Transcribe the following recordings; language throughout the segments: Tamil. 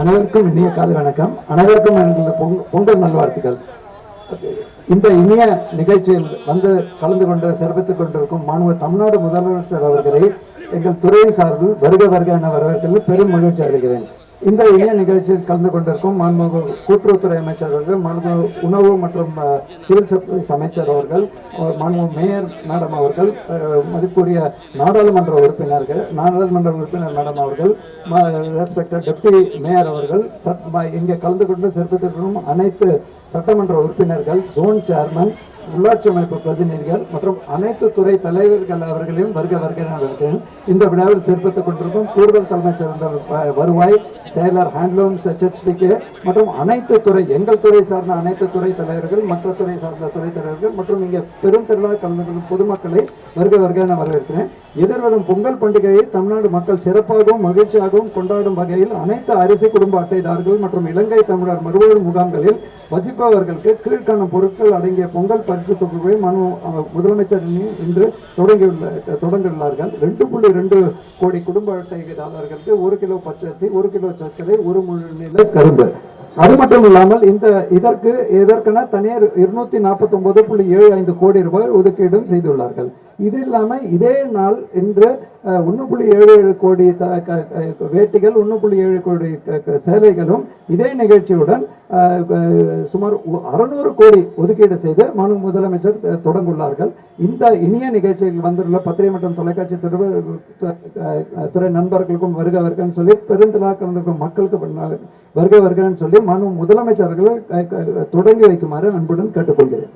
அனைவருக்கும் இனிய காலை வணக்கம். அனைவருக்கும் எங்களது பொங்கல் நல்வாழ்த்துக்கள். இந்த இனிய நிகழ்ச்சியில் வந்து கலந்து கொண்டு சிறப்பித்துக் கொண்டிருக்கும் மாணவ தமிழ்நாடு முதலமைச்சர் அவர்களை எங்கள் துறையின் சார்பில் வருக வருக என வரவேற்கிறது பெரும் மகிழ்ச்சி அடைகிறேன். இந்த இணைய நிகழ்ச்சியில் கலந்து கொண்டிருக்கும் மாண்புமிகு கூட்டுறவுத்துறை அமைச்சர் அவர்கள் மாண்பு உணவு மற்றும் சிவில் சப்ளைஸ் அமைச்சர் அவர்கள் மாண்பு மேயர் மேடம் அவர்கள் மதிப்புரிய நாடாளுமன்ற உறுப்பினர்கள் நாடாளுமன்ற உறுப்பினர் மேடம் அவர்கள் ரெஸ்பெக்டட் டெப்டி மேயர் அவர்கள் சட்- இங்கே கலந்து கொண்டு சிறப்பித்திருக்கும் அனைத்து சட்டமன்ற உறுப்பினர்கள் ஜோன் சேர்மன் உள்ளாட்சி அமைப்பு பிரதிநிதிகள் மற்றும் அனைத்து துறை தலைவர்கள் அவர்களையும் வருக வருகிறார்கள் இந்த விழாவில் சிறப்பித்துக் கொண்டிருக்கும் கூடுதல் தலைமை சேர்ந்த வருவாய் செயலர் ஹேண்ட்லூம் ஹெச்டிகே மற்றும் அனைத்து துறை எங்கள் துறை சார்ந்த அனைத்து துறை தலைவர்கள் மற்ற துறை சார்ந்த துறை தலைவர்கள் மற்றும் இங்கே பெரும் திரளாக கலந்து கொள்ளும் பொதுமக்களை வருக வருக என வரவேற்கிறேன். எதிர்வரும் பொங்கல் பண்டிகையை தமிழ்நாடு மக்கள் சிறப்பாகவும் மகிழ்ச்சியாகவும் கொண்டாடும் வகையில் அனைத்து அரிசி குடும்ப அட்டைதாரர்கள் மற்றும் இலங்கை தமிழர் மறுவாழ்வு முகாம்களில் வசிப்பவர்களுக்கு கீழ்காணும் பொருட்கள் அடங்கிய பொங்கல் பரிசு தொகுப்பை மனு முதலமைச்சர் இன்று தொடங்கியுள்ள தொடங்கியுள்ளார்கள் ரெண்டு புள்ளி ரெண்டு கோடி குடும்ப அட்டைதாரர்களுக்கு ஒரு கிலோ பச்சரிசி ஒரு கிலோ சர்க்கரை ஒரு முழு நில கரும்பு. அது மட்டும் இல்லாமல் இந்த இதற்கு இதற்கென தனியார் இருநூத்தி நாற்பத்தி ஒன்பது புள்ளி ஏழு ஐந்து கோடி ரூபாய் ஒதுக்கீடும் செய்துள்ளார்கள். இது இல்லாமல் இதே நாள் இன்று ஒன்று புள்ளி ஏழு ஏழு கோடி த- க- வேட்டிகள் ஒன்று புள்ளி ஏழு கோடி சேலைகளும் இதே நிகழ்ச்சியுடன் சுமார் அறுநூறு கோடி ஒதுக்கீடு செய்து மனு முதலமைச்சர் தொடங்குள்ளார்கள். இந்த இனிய நிகழ்ச்சியில் வந்துள்ள பத்திரிகை மற்றும் தொலைக்காட்சி துறை துறை நண்பர்களுக்கும் வருக வருகன்னு சொல்லி பெருந்திலாக கலந்திருக்கும் மக்களுக்கு வருக வருகன்னு சொல்லி மனு முதலமைச்சர்களை தொடங்கி வைக்குமாறு அன்புடன் கேட்டுக்கொள்கிறேன்.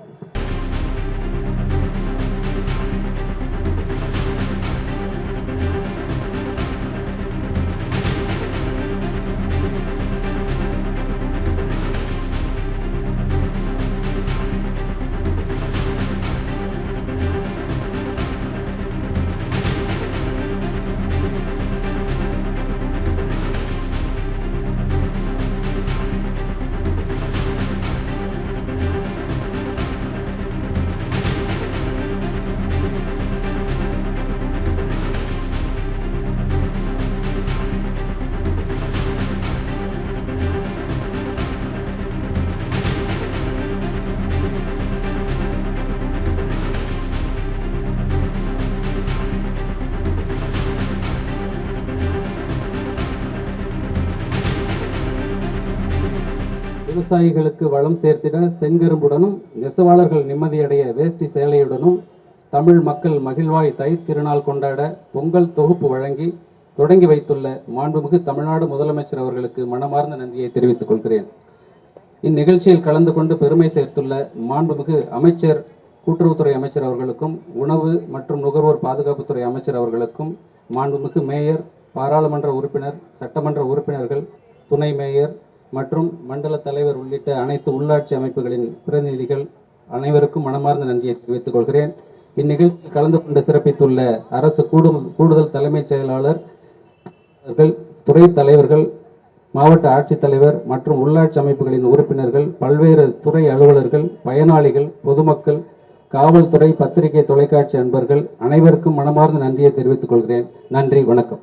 விவசாயிகளுக்கு வளம் சேர்த்திட செங்கரும்புடனும் நெசவாளர்கள் நிம்மதியடைய வேஷ்டி சேலையுடனும் தமிழ் மக்கள் மகிழ்வாய் தை திருநாள் கொண்டாட பொங்கல் தொகுப்பு வழங்கி தொடங்கி வைத்துள்ள மாண்புமிகு தமிழ்நாடு முதலமைச்சர் அவர்களுக்கு மனமார்ந்த நன்றியை தெரிவித்துக் கொள்கிறேன். இந்நிகழ்ச்சியில் கலந்து கொண்டு பெருமை சேர்த்துள்ள மாண்புமிகு அமைச்சர் கூட்டுறவுத்துறை அமைச்சர் அவர்களுக்கும் உணவு மற்றும் நுகர்வோர் பாதுகாப்புத்துறை அமைச்சர் அவர்களுக்கும் மாண்புமிகு மேயர் பாராளுமன்ற உறுப்பினர் சட்டமன்ற உறுப்பினர்கள் துணை மேயர் மற்றும் மண்டல தலைவர் உள்ளிட்ட அனைத்து உள்ளாட்சி அமைப்புகளின் பிரதிநிதிகள் அனைவருக்கும் மனமார்ந்த நன்றியை தெரிவித்துக் கொள்கிறேன். இந்நிகழ்ச்சியில் கலந்து கொண்டு சிறப்பித்துள்ள அரசு கூடுதல் தலைமைச் செயலாளர் துறை தலைவர்கள் மாவட்ட ஆட்சித்தலைவர் மற்றும் உள்ளாட்சி அமைப்புகளின் உறுப்பினர்கள் பல்வேறு துறை அலுவலர்கள் பயனாளிகள் பொதுமக்கள் காவல்துறை பத்திரிகை தொலைக்காட்சி அன்பர்கள் அனைவருக்கும் மனமார்ந்த நன்றியை தெரிவித்துக் கொள்கிறேன். நன்றி வணக்கம்.